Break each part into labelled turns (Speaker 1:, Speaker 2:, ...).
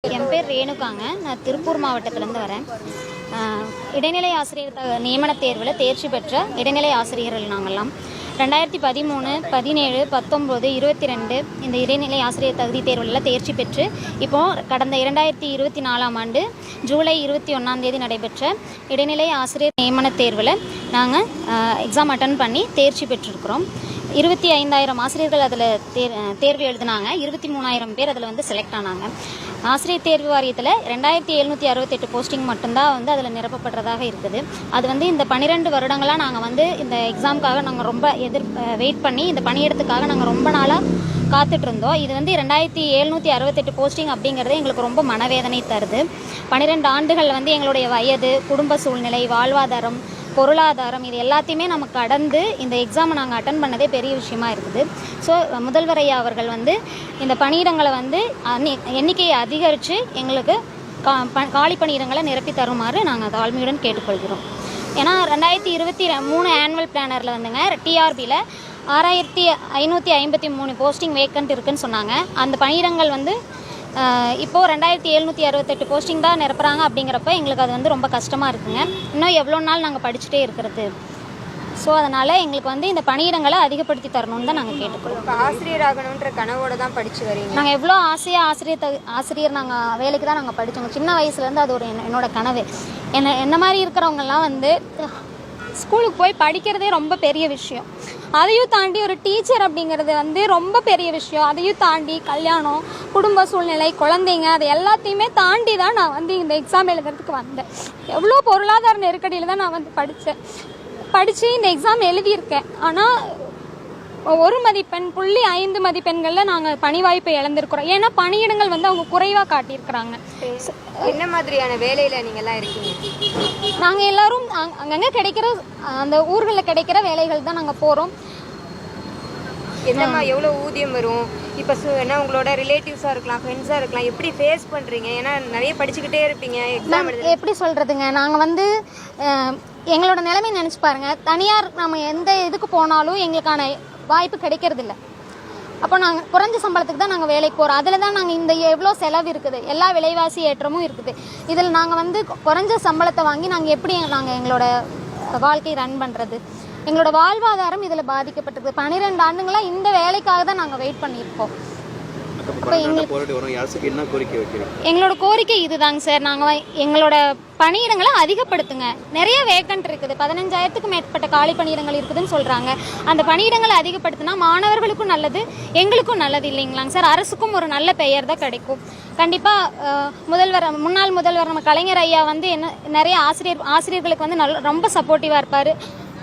Speaker 1: என் பேர் ரேணுகாங்க. நான் திருப்பூர் மாவட்டத்திலேருந்து வரேன். இடைநிலை ஆசிரியர் த- நியமனத் தேர்வில் தேர்ச்சி பெற்ற இடைநிலை ஆசிரியர்கள் நாங்கள்லாம். ரெண்டாயிரத்தி பதிமூணு பதினேழு பத்தொம்போது இருபத்தி ரெண்டு இந்த இடைநிலை ஆசிரியர் தகுதி தேர்வுகளில் தேர்ச்சி பெற்று இப்போது கடந்த இரண்டாயிரத்தி இருபத்தி நாலாம் ஆண்டு ஜூலை இருபத்தி ஒன்றாம் தேதி நடைபெற்ற இடைநிலை ஆசிரியர் நியமனத் தேர்வில் நாங்கள் எக்ஸாம் அட்டன் பண்ணி தேர்ச்சி பெற்றிருக்கிறோம். இருபத்தி ஐந்தாயிரம் ஆசிரியர்கள் அதில் தேர் தேர்வு எழுதினாங்க. இருபத்தி மூணாயிரம் பேர் அதில் வந்து செலக்ட் ஆனாங்க. ஆசிரியர் தேர்வு வாரியத்தில் ரெண்டாயிரத்தி எழுநூற்றி அறுபத்தெட்டு போஸ்டிங் மட்டும்தான் வந்து அதில் நிரப்பப்படுறதாக இருக்குது. அது வந்து இந்த பன்னிரெண்டு வருடங்களாக நாங்கள் வந்து இந்த எக்ஸாமுக்காக நாங்கள் ரொம்ப எதிர் வெயிட் பண்ணி இந்த பணியிடத்துக்காக நாங்கள் ரொம்ப நாளாக காத்துட்டு இருந்தோம் இது வந்து ரெண்டாயிரத்தி எழுநூற்றி அறுபத்தெட்டு போஸ்டிங் அப்படிங்கிறது எங்களுக்கு ரொம்ப மனவேதனை தருது. பன்னிரெண்டு ஆண்டுகள் வந்து எங்களுடைய வயது குடும்ப சூழ்நிலை வாழ்வாதாரம் பொருளாதாரம் இது எல்லாத்தையுமே நம்ம கடந்து இந்த எக்ஸாமை நாங்கள் அட்டன் பண்ணதே பெரிய விஷயமா இருக்குது. ஸோ முதல்வர் ஐயா அவர்கள் வந்து இந்த பணியிடங்களை வந்து எண்ணிக்கையை அதிகரித்து எங்களுக்கு கா ப- காலி பணியிடங்களை நிரப்பி தருமாறு நாங்கள் தாழ்மையுடன் கேட்டுக்கொள்கிறோம். ஏன்னா ரெண்டாயிரத்தி இருபத்தி மூணு ஆனுவல் பிளானரில் வந்துங்க டிஆர்பியில் ஆறாயிரத்தி ஐநூற்றி ஐம்பத்தி மூணு போஸ்டிங் வேக்கண்ட் இருக்குன்னு சொன்னாங்க. அந்த பணியிடங்கள் வந்து ஆஹ் இப்போ ரெண்டாயிரத்தி எழுநூற்றி அறுபத்தெட்டு போஸ்டிங் தான் நிரப்புறாங்க அப்படிங்கிறப்ப எங்களுக்கு அது வந்து ரொம்ப கஷ்டமாக இருக்குங்க. இன்னும் எவ்வளோ நாள் நாங்கள் படிச்சுட்டே இருக்கிறது? ஸோ அதனால் எங்களுக்கு வந்து இந்த பணியிடங்களை அதிகப்படுத்தி தரணும்னு தான் நாங்கள் கேட்டுக்கிறோம்.
Speaker 2: இப்போ ஆசிரியர் ஆகணுன்ற கனவோட தான் படிச்சு வரீங்க.
Speaker 1: நாங்கள் எவ்வளோ ஆசையாக ஆசிரியர் தகு ஆசிரியர் நாங்கள் வேலைக்கு தான் நாங்கள் படித்தோம் சின்ன வயசுலேருந்து அது ஒரு என்ன- என்னோட கனவு. என்ன என்ன மாதிரி இருக்கிறவங்கெல்லாம் வந்து ஸ்கூலுக்கு போய் படிக்கிறதே ரொம்ப பெரிய விஷயம். அதையும் தாண்டி ஒரு டீச்சர் அப்படிங்கிறது வந்து ரொம்ப பெரிய விஷயம். அதையும் தாண்டி கல்யாணம் குடும்ப சூழ்நிலை குழந்தைங்க அது எல்லாத்தையுமே தாண்டி தான் நான் வந்து இந்த எக்ஸாம் எழுதுறதுக்கு வந்தேன். எவ்வளோ பொருளாதார நெருக்கடியில் தான் நான் வந்து படித்தேன் படித்து இந்த எக்ஸாம் எழுதியிருக்கேன். ஆனால் ஒரு மதிப்பெண் புள்ளி ஐந்து மதிப்பெண்களில் நாங்கள் பணி வாய்ப்பை இழந்திருக்கிறோம். ஏன்னா பணியிடங்கள் வந்து அவங்க குறைவாக காட்டியிருக்கிறாங்க.
Speaker 2: என்ன மாதிரியான வேலையில நீங்க எல்லாம் இருக்கீங்க?
Speaker 1: நாங்கள் எல்லாரும் அங்க- அங்கங்க கிடைக்கிற அந்த ஊர்களில் கிடைக்கிற வேலைகள் தான் நாங்கள் போகிறோம்
Speaker 2: எந்த மாதிரி எவ்வளவு ஊதியம் வரும்? இப்போ சு- என்ன உங்களோட ரிலேட்டிவ்ஸா இருக்கலாம் ஃப்ரெண்ட்ஸா இருக்கலாம் எப்படி ஃபேஸ் பண்றீங்க? ஏன்னா நிறைய படிச்சுக்கிட்டே இருப்பீங்க எக்ஸாம்
Speaker 1: எப்படி சொல்கிறதுங்க நாங்கள் வந்து எங்களோட நிலைமை நினச்சி பாருங்க. தனியார் நம்ம எந்த இதுக்கு போனாலும் எங்களுக்கான வாய்ப்பு கிடைக்கிறதில்ல. அப்போ நாங்கள் குறைஞ்ச சம்பளத்துக்கு தான் நாங்கள் வேலைக்கு போகிறோம் அதில் தான் நாங்கள் இந்த எவ்வளோ செலவு இருக்குது? எல்லா விலைவாசி ஏற்றமும் இருக்குது. இதில் நாங்கள் வந்து குறைஞ்ச சம்பளத்தை வாங்கி நாங்கள் எப்படி நாங்கள் எங்களோட வாழ்க்கை ரன் பண்ணுறது எங்களோட வாழ்வாதாரம் இதில் பாதிக்கப்பட்டிருக்கு பன்னிரெண்டு ஆண்டுங்களாக இந்த வேலைக்காக தான் நாங்கள் வெயிட் பண்ணியிருக்கோம். எங்களோட கோரிக்கை இதுதாங்க சார். நாங்கள் எங்களோட பணியிடங்களை அதிகப்படுத்துங்க. நிறைய வேக்கண்ட் இருக்குது. பதினஞ்சாயிரத்துக்கு மேற்பட்ட காலி பணியிடங்கள் இருக்குதுன்னு சொல்கிறாங்க அந்த பணியிடங்களை அதிகப்படுத்தினா மாணவர்களுக்கும் நல்லது எங்களுக்கும் நல்லது இல்லைங்களாங்க சார். அரசுக்கும் ஒரு நல்ல பெயர் தான் கிடைக்கும். கண்டிப்பாக முதல்வர் முன்னாள் முதல்வர் நம்ம கலைஞர் ஐயா வந்து என்ன நிறைய ஆசிரியர் ஆசிரியர்களுக்கு வந்து நல்ல ரொம்ப சப்போர்ட்டிவாக இருப்பார்.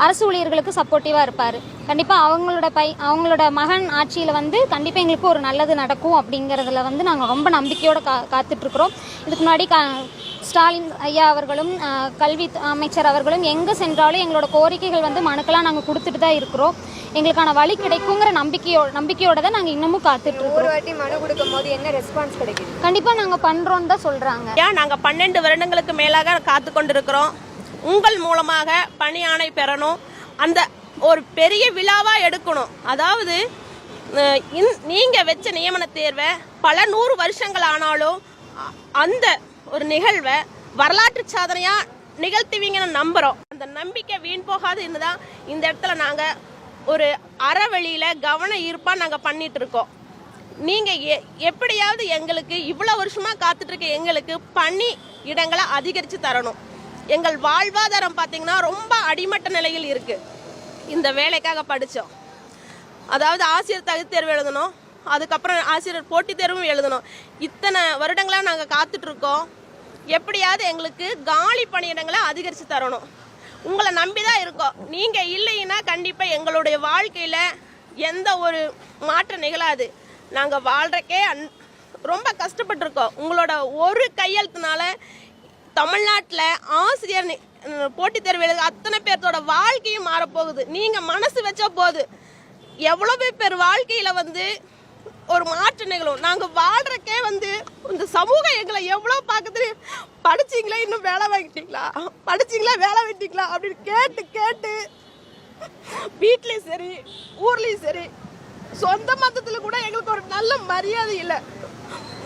Speaker 1: அரசு ஊழியர்களுக்கு சப்போர்ட்டிவாக இருப்பார். கண்டிப்பாக அவங்களோட பை அவங்களோட மகன் ஆட்சியில் வந்து கண்டிப்பாக எங்களுக்கு ஒரு நல்லது நடக்கும் அப்படிங்கிறதுல வந்து நாங்கள் ரொம்ப நம்பிக்கையோடு கா காத்துட்ருக்குறோம். இதுக்கு முன்னாடி கா ஸ்டாலின் ஐயா அவர்களும் கல்வி அமைச்சர் அவர்களும் எங்கே சென்றாலும் எங்களோட கோரிக்கைகள் வந்து மனுக்கெல்லாம் நாங்கள் கொடுத்துட்டு தான் இருக்கிறோம். எங்களுக்கான வழி கிடைக்குங்கிற நம்பிக்கையோ நம்பிக்கையோட தான் நாங்கள் இன்னமும் காத்துட்ருக்கோம்
Speaker 2: ஒரு வாட்டி மனு கொடுக்கும் போது என்ன ரெஸ்பான்ஸ் கிடைக்குது?
Speaker 1: கண்டிப்பாக நாங்கள் பண்ணுறோன்னு தான் சொல்கிறாங்க
Speaker 3: ஏன் நாங்கள் பன்னெண்டு வருடங்களுக்கு மேலாக காத்து கொண்டிருக்கிறோம் உங்கள் மூலமாக பணியானை பெறணும். அந்த ஒரு பெரிய விழாவாக எடுக்கணும். அதாவது அஹ், நீங்க வச்ச நியமன தேர்வை பல நூறு வருஷங்கள் ஆனாலும் அந்த ஒரு நிகழ்வை வரலாற்று சாதனையா நிகழ்த்துவீங்கன்னு நம்புறோம். அந்த நம்பிக்கை வீண் போகாதுன்னு தான் இந்த இடத்துல நாங்க ஒரு அறவழியில கவன ஈர்ப்பா நாங்க பண்ணிட்டு இருக்கோம் நீங்க எ- எப்படியாவது எங்களுக்கு இவ்வளவு வருஷமா காத்துட்டு இருக்க எங்களுக்கு பணி இடங்களை அதிகரிச்சு தரணும். எங்கள் வாழ்வாதாரம் பார்த்தீங்கன்னா ரொம்ப அடிமட்ட நிலையில் இருக்குது இந்த வேலைக்காக படித்தோம் அதாவது ஆசிரியர் தகுதி தேர்வு எழுதணும். அதுக்கப்புறம் ஆசிரியர் போட்டித் தேர்வும் எழுதணும். இத்தனை வருடங்களாக நாங்கள் காத்துட்ருக்கோம் எப்படியாவது எங்களுக்கு காலி பணியிடங்களை அதிகரித்து தரணும். உங்களை நம்பி தான் இருக்கோம். நீங்கள் இல்லைன்னா கண்டிப்பாக எங்களுடைய வாழ்க்கையில் எந்த ஒரு மாற்றம் நிகழாது. நாங்கள் வாழ்கிறக்கே அன் ரொம்ப கஷ்டப்பட்டிருக்கோம். உங்களோட ஒரு கையெழுத்துனால தமிழ்நாட்டில் ஆசிரியர் போட்டித் தேர்வு எழுது அத்தனை பேர்த்தோட வாழ்க்கையும் மாறப்போகுது. நீங்கள் மனசு வச்சா போது. எவ்வளோ பேர் வாழ்க்கையில் வந்து ஒரு மாற்றம் நிகழும். நாங்கள் வாழ்கிறக்கே வந்து இந்த சமூகம் எங்களை எவ்வளோ பார்க்குது. படிச்சிங்களா? இன்னும் வேலை வாங்கிட்டீங்களா? படிச்சீங்களா? வேலை வாங்கிட்டீங்களா அப்படின்னு கேட்டு கேட்டு வீட்லேயும் சரி ஊர்லேயும் சரி சொந்த மதத்தில் கூட எங்களுக்கு ஒரு நல்ல மரியாதை இல்லை.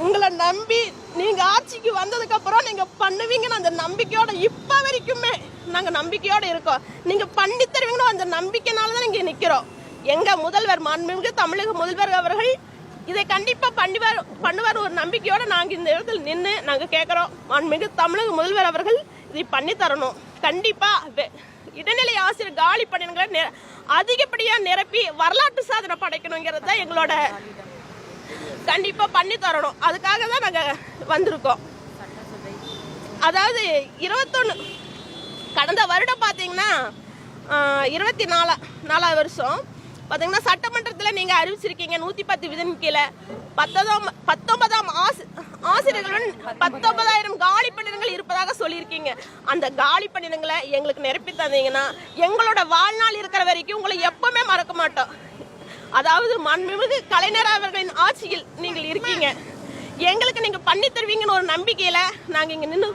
Speaker 3: உங்களை நம்பி நீங்க ஆட்சிக்கு வந்ததுக்கு அப்புறம் நீங்க பண்ணுவீங்கன்னு அந்த நம்பிக்கையோட இப்ப வரைக்குமே நாங்க நம்பிக்கையோட இருக்கோம். நீங்க பண்ணி தருவீங்கன்னு அந்த நம்பிக்கைனால தான் இங்க நிக்கிறோம். எங்க முதல்வர் மாண்புமிகு தமிழக முதல்வர் அவர்கள் இதை கண்டிப்பா பண்ணுவார் பண்ணுவார் ஒரு நம்பிக்கையோட நாங்க இந்த இடத்துல நின்று நாங்க கேட்கறோம் மாண்புமிகு தமிழக முதல்வர் அவர்கள் இதை பண்ணி தரணும். கண்டிப்பா இடைநிலை ஆசிரியர் காலி பணியிடங்களை அதிகப்படியா நிரப்பி வரலாற்று சாதனை படைக்கணுங்கிறது தான் எங்களோட கண்டிப்பாக பண்ணி தரணும். அதுக்காக தான் நாங்கள் வந்திருக்கோம். அதாவது இருபத்தொன்னு கடந்த வருடம் பார்த்தீங்கன்னா இருபத்தி நாலா நாலாவது வருஷம். பார்த்தீங்கன்னா சட்டமன்றத்தில் நீங்கள் அறிவிச்சிருக்கீங்க நூற்றி பத்து விதின் கீழே. பத்தொதாம் பத்தொன்பதாம் ஆசி ஆசிரியர்களுடன் பத்தொன்பதாயிரம் காலி பணியிடங்கள் இருப்பதாக சொல்லியிருக்கீங்க. அந்த காலி பணியிடங்களை எங்களுக்கு நிரப்பி தந்தீங்கன்னா எங்களோட வாழ்நாள் இருக்கிற வரைக்கும் உங்களை எப்பவுமே மறக்க மாட்டோம். அதாவது மண்மிகு கலைஞர் அவர்களின் ஆட்சியில் நீங்கள் இருக்கீங்க. எங்களுக்கு நீங்க பண்ணி தருவீங்கன்னு ஒரு நம்பிக்கையில நாங்க இங்க நின்று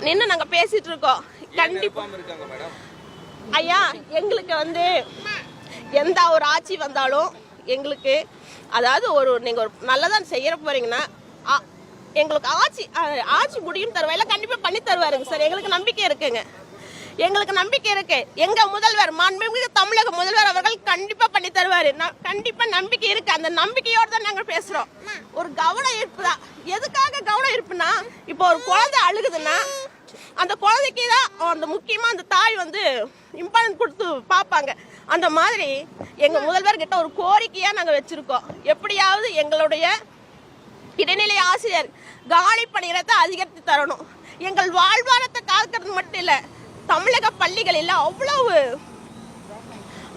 Speaker 3: நின்று நாங்க பேசிட்டு இருக்கோம். கண்டிப்பா. ஐயா எங்களுக்கு வந்து எந்த ஒரு ஆட்சி வந்தாலும் எங்களுக்கு அதாவது ஒரு நீங்க ஒரு நல்லதான் செய்யற போறீங்கன்னா ஆ- எங்களுக்கு ஆட்சி ஆட்சி முடியும் தருவாயில கண்டிப்பா பண்ணி தருவாருங்க சார். எங்களுக்கு நம்பிக்கை இருக்குங்க. எங்களுக்கு நம்பிக்கை இருக்கு. எங்க முதல்வர் மாண்புமிகு தமிழக முதல்வர் அவர்கள் கண்டிப்பா பண்ணி தருவாரு. கண்டிப்பா நம்பிக்கை இருக்கு. அந்த நம்பிக்கையோடு தான் நாங்க பேசுறோம். ஒரு கவன ஈர்ப்பு தான். எதுக்காக கவன ஈர்ப்புனா இப்போ ஒரு குழந்தை அழுகுதுன்னா அந்த குழந்தைக்கு தான் அந்த முக்கியமா அந்த தாய் வந்து இம்பார்ட்டன்ட் கொடுத்து பார்ப்பாங்க. அந்த மாதிரி எங்க முதல்வர் கிட்ட ஒரு கோரிக்கையா நாங்க வச்சிருக்கோம். எப்படியாவது எங்களுடைய இடைநிலை ஆசிரியர் காலி பணியிடத்தை அதிகரித்து தரணும். எங்கள் வாழ்வாரத்தை காக்கிறது மட்டும் இல்லை தமிழக பள்ளிகளில் அவ்வளவு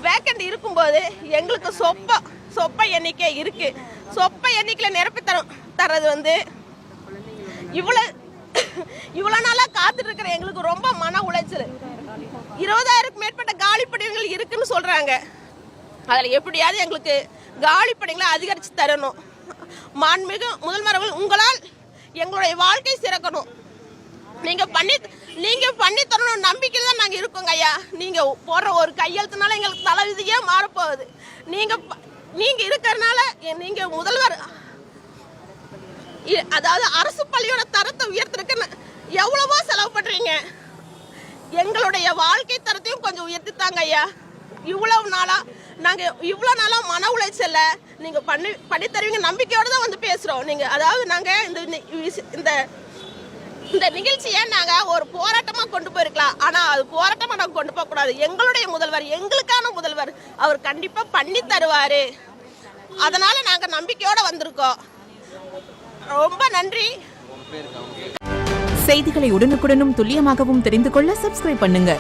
Speaker 3: வேக்கண்ட் இருக்கும்போது எங்களுக்கு சொப்ப சொப்ப எண்ணிக்கை இருக்கு. சொப்ப எண்ணிக்கையில் நிரப்பி தரும் தர்றது வந்து இவ்வளோ இவ்வளோ நாளாக காத்துட்டு இருக்கிற எங்களுக்கு ரொம்ப மன உளைச்சல். இருபதாயிரத்துக்கு மேற்பட்ட காலிப்படைகள் இருக்குன்னு சொல்கிறாங்க அதில் எப்படியாவது எங்களுக்கு காலிப்படைகளை அதிகரித்து தரணும். மாண்புமிகு முதல்வர் அவர்கள் உங்களால் எங்களுடைய வாழ்க்கை சிறக்கணும். நீங்க பண்ணி நீங்க பண்ணி தரணும் நம்பிக்கை தான் நாங்க இருக்கோங்க ஐயா. நீங்க போடுற ஒரு கையெழுத்துனால எங்களுக்கு தலைவிதியே மாறப்போகுது. நீங்க நீங்க இருக்கிறனால நீங்க முதல்வர் இ- அதாவது அரசு பள்ளியோட தரத்தை உயர்த்திருக்குன்னு எவ்வளவோ செலவு பண்றீங்க. எங்களுடைய வாழ்க்கை தரத்தையும் கொஞ்சம் உயர்த்தித்தாங்க ஐயா. இவ்வளவு நாளா நாங்க இவ்வளவு நாளா மன உளைச்சல்ல. நீங்க பண்ணி பண்ணி தருவீங்க நம்பிக்கையோட தான் வந்து பேசுறோம். நீங்க அதாவது நாங்க இந்த இந்த இந்த நிகழ்ச்சியை நாங்க ஒரு போராட்டமா கொண்டு போயிருக்கலாம். ஆனா அது போராட்டமா நாங்க கொண்டு போக கூடாது எங்களுடைய முதல்வர் எங்களுக்கான முதல்வர் அவர் கண்டிப்பா பண்ணி தருவாரு. அதனால நாங்க நம்பிக்கையோட வந்திருக்கோம். ரொம்ப நன்றி.
Speaker 4: செய்திகளை உடனுக்குடனும் துல்லியமாகவும் தெரிந்து கொள்ள சப்ஸ்கிரைப் பண்ணுங்க.